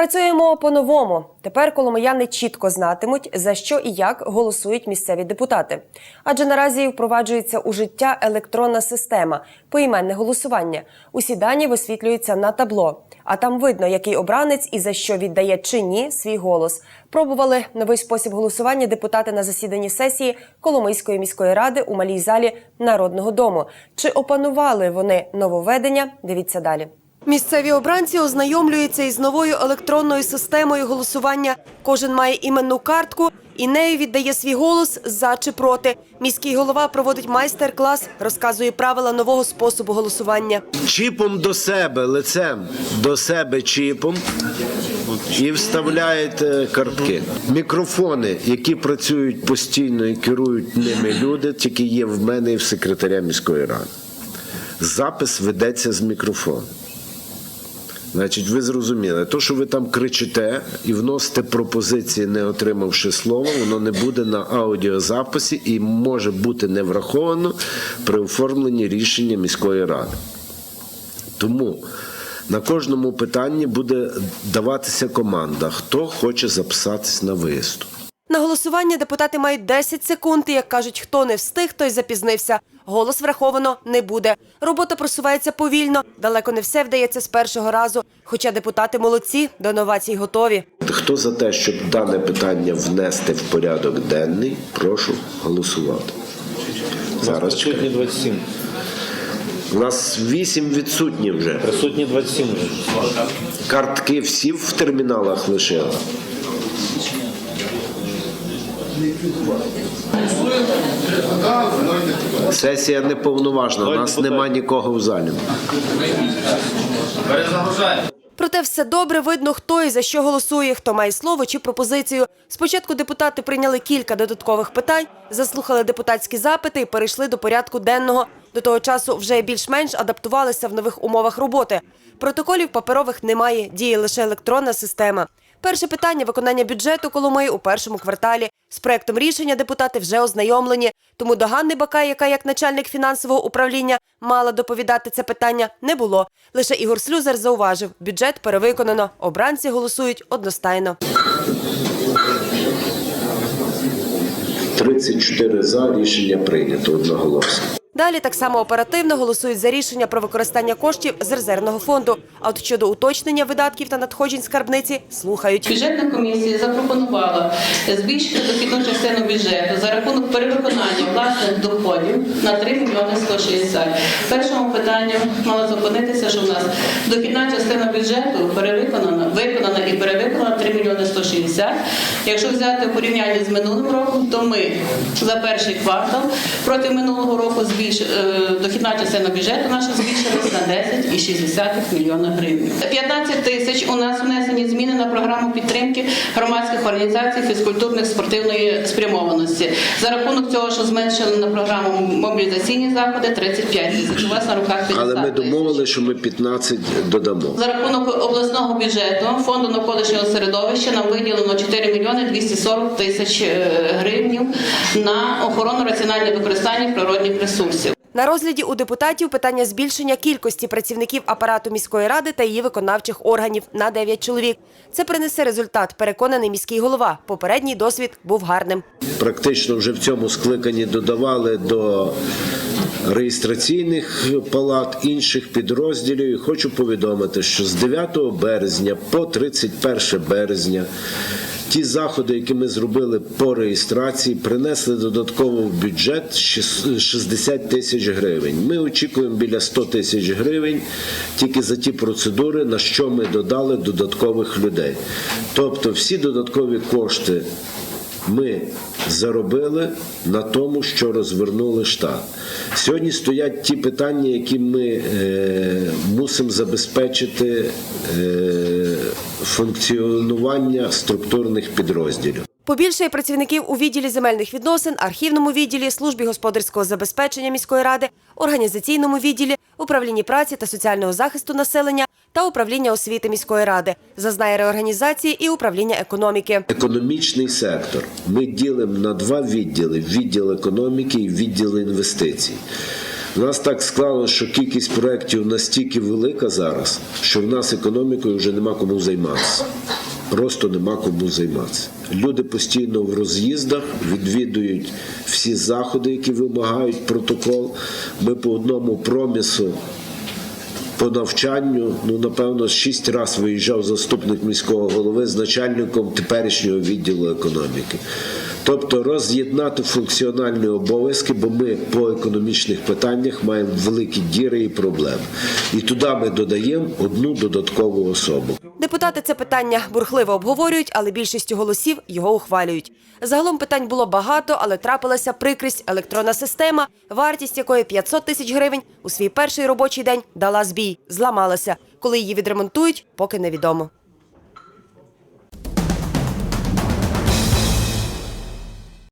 Працюємо по-новому. Тепер коломияни чітко знатимуть, за що і як голосують місцеві депутати. Адже наразі впроваджується у життя електронна система, поіменне голосування. Усі дані висвітлюються на табло. А там видно, який обранець і за що віддає чи ні свій голос. Пробували новий спосіб голосування депутати на засіданні сесії Коломийської міської ради у малій залі Народного дому. Чи опанували вони нововведення? Дивіться далі. Місцеві обранці ознайомлюються із новою електронною системою голосування. Кожен має іменну картку і нею віддає свій голос за чи проти. Міський голова проводить майстер-клас, розказує правила нового способу голосування. чіпом до себе, лицем до себе чіпом і вставляєте картки. Мікрофони, які працюють постійно і керують ними люди, тільки є в мене і в секретаря міської ради. Запис ведеться з мікрофону. Значить, ви зрозуміли, то, що ви там кричите і вносите пропозиції, не отримавши слова, воно не буде на аудіозаписі і може бути не враховано при оформленні рішення міської ради. Тому на кожному питанні буде даватися команда, хто хоче записатись на виступ. Голосування депутати мають 10 секунд. І, як кажуть, хто не встиг, той запізнився. Голос враховано не буде. Робота просувається повільно. Далеко не все вдається з першого разу. Хоча депутати молодці, до новацій готові. Хто за те, щоб дане питання внести в порядок денний, прошу голосувати. Зараз Присутні 27. У нас 8 відсутні вже. Присутні 27 вже. Картки всі в терміналах лишили. Сесія неповноважна, у нас нема нікого в залі. Проте все добре видно, хто і за що голосує, хто має слово чи пропозицію. Спочатку депутати прийняли кілька додаткових питань, заслухали депутатські запити і перейшли до порядку денного. До того часу вже більш-менш адаптувалися в нових умовах роботи. Протоколів паперових немає, діє лише електронна система. Перше питання виконання бюджету Коломиї у першому кварталі. З проектом рішення депутати вже ознайомлені. Тому до Ганни Бакай, яка як начальник фінансового управління мала доповідати це питання, не було. Лише Ігор Слюзар зауважив, бюджет перевиконано. Обранці голосують одностайно. 34 за рішення прийнято одноголосно. Далі так само оперативно голосують за рішення про використання коштів з резервного фонду. А от щодо уточнення видатків та надходжень скарбниці слухають. Бюджетна комісія запропонувала збільшити дохідну частину бюджету за рахунок перевиконання власних доходів на 3 мільйони 160. В першому питанні мала зупинитися, що в нас дохідна частина бюджету перевиконана, виконана і перевиконана 3 мільйони 160. Якщо взяти в порівнянні з минулим роком, то ми за перший квартал проти минулого року збільш... е, дохідна частина бюджету наша збільшилась на 10,6 мільйона гривень. 15 тисяч у нас внесені зміни на програму підтримки громадських організацій фізкультурних спортивної спрямованості. За рахунок цього, що зменшили на програму мобілізаційні заходи, 35 тисяч. У вас на руках 50 Але ми домовили, що ми 15 додамо. За рахунок обласного бюджету фонду навколишнього середовища нам виділено 4 мільйони 240 тисяч е, гривнів на охорону раціональне використання природних ресурсів. На розгляді у депутатів питання збільшення кількості працівників апарату міської ради та її виконавчих органів на 9 чоловік. Це принесе результат, переконаний міський голова. Попередній досвід був гарним. Практично вже в цьому скликанні додавали до реєстраційних палат інших підрозділів. І хочу повідомити, що з 9 березня по 31 березня ті заходи, які ми зробили по реєстрації, принесли додатково в бюджет 60 тисяч гривень. Ми очікуємо біля 100 тисяч гривень тільки за ті процедури, на що ми додали додаткових людей. Тобто всі додаткові кошти ми заробили на тому, що розвернули штат. Сьогодні стоять ті питання, які ми е, мусимо забезпечити е, функціонування структурних підрозділів. Побільшає працівників у відділі земельних відносин, архівному відділі, службі господарського забезпечення міської ради, організаційному відділі, управлінні праці та соціального захисту населення та управління освіти міської ради, зазнає реорганізації і управління економіки. Економічний сектор ми ділимо на два відділи: відділ економіки і відділ інвестицій. У нас так склалося, що кількість проєктів настільки велика зараз, що в нас економікою вже нема кому займатися. Просто нема кому займатися. Люди постійно в роз'їздах відвідують всі заходи, які вимагають протокол. Ми по одному промісу по навчанню, ну напевно, шість разів виїжджав заступник міського голови з начальником теперішнього відділу економіки. Тобто роз'єднати функціональні обов'язки, бо ми по економічних питаннях маємо великі діри і проблеми. І туди ми додаємо одну додаткову особу. Депутати це питання бурхливо обговорюють, але більшістю голосів його ухвалюють. Загалом питань було багато, але трапилася прикрість електронна система, вартість якої 500 тисяч гривень у свій перший робочий день дала збій, зламалася. Коли її відремонтують, поки невідомо.